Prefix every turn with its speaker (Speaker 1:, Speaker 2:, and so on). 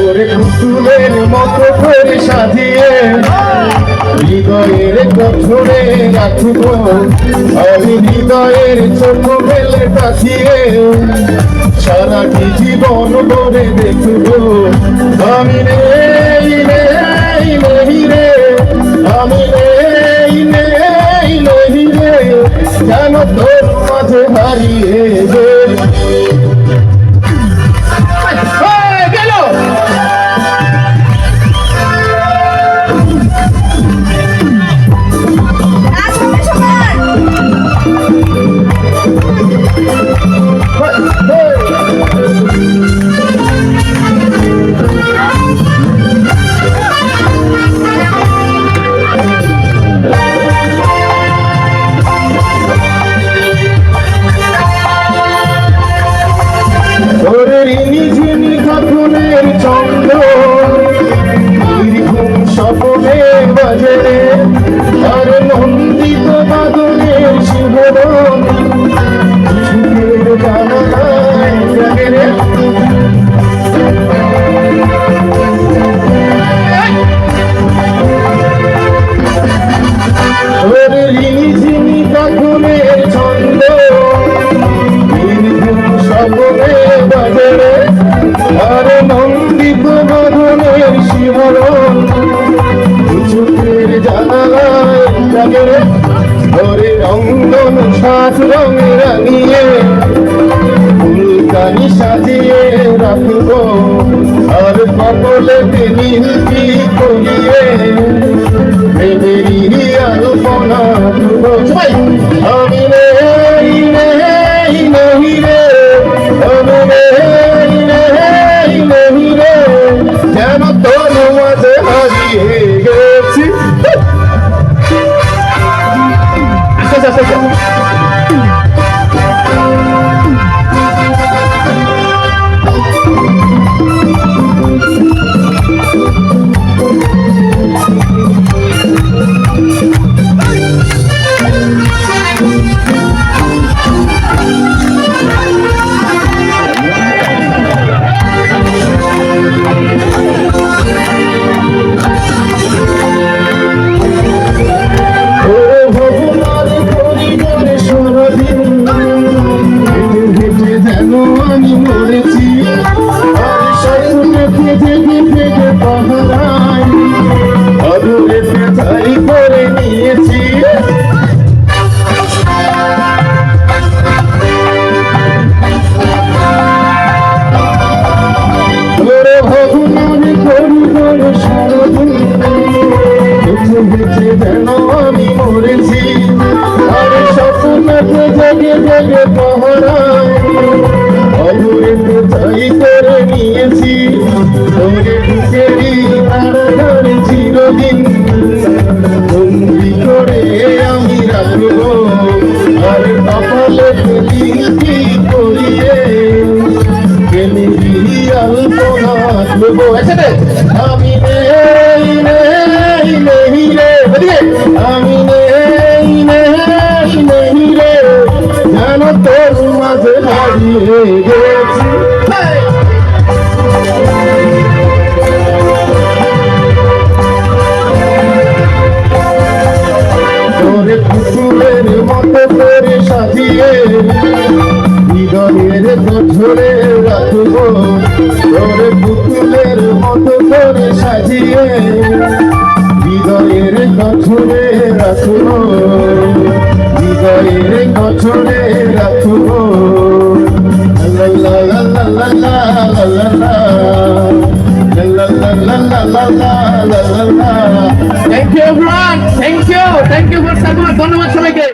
Speaker 1: ওরে পুতুলের মতো করে সাজিয়ে হৃদয়ের গঠনে রাখব। আমি হৃদয়ের ছোট মেলে কাছিয়ে সারাটি জীবন করে দেখব। আমি নেই নেই নেই রে, আমি নেই নেই নেই রে। কেন তোর মাঝে হারিয়ে জাগে রে রঙ্গন সাত রঙ রাঙিয়ে ফুলকানি সাজিয়ে রাখব। আর কপলে মিনতি করিয়ে আলপনা এসেছি আর স্বপ্নে ভেজে ভেজে পাহারাই অদূরে তাই করে নিয়েছি। আমি মরেছি। আর স্বপ্ন জেগে জেগে পহরায়। তোরে বোঝাই চিরদিন হারিয়ে গেছি! তোরে পুতুলের মতো করে সাজিয়ে হৃদয়ের গঠরে রাখব তোরে পুতুলের মতো করে সাজিয়ে হৃদয়ের গঠরে রাখব হৃদয়ের রাখব
Speaker 2: thank you thank you for support ধন্যবাদ সবাইকে